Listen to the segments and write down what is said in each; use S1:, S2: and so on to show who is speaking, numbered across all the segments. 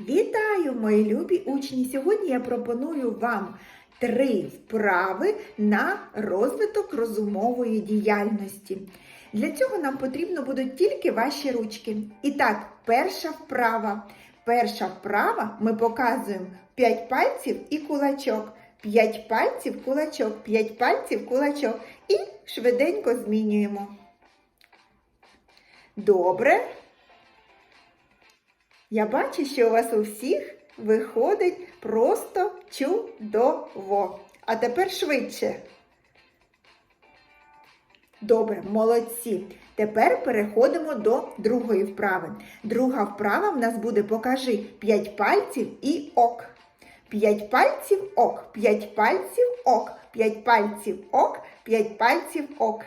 S1: Вітаю, мої любі учні! Сьогодні я пропоную вам три вправи на розвиток розумової діяльності. Для цього нам потрібно будуть тільки ваші ручки. І так, перша вправа. Перша вправа ми показуємо 5 пальців і кулачок. 5 пальців кулачок, 5 пальців кулачок. І швиденько змінюємо. Добре. Я бачу, що у вас у всіх виходить просто чудово. А тепер швидше. Добре, молодці. Тепер переходимо до другої вправи. Друга вправа в нас буде покажи 5 пальців і ок. 5 пальців ок, 5 пальців ок, 5 пальців ок, 5 пальців ок.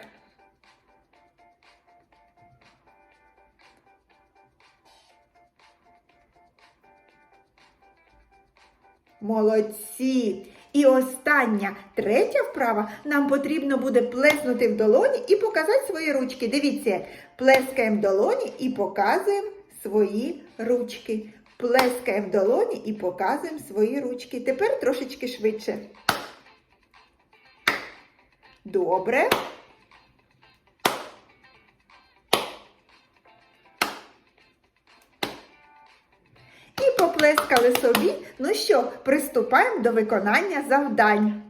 S1: Молодці! І остання, третя вправа, нам потрібно буде плеснути в долоні і показати свої ручки. Дивіться, плескаємо в долоні і показуємо свої ручки. Плескаємо в долоні і показуємо свої ручки. Тепер трошечки швидше. Добре. І поплескали собі. Ну що, приступаємо до виконання завдань.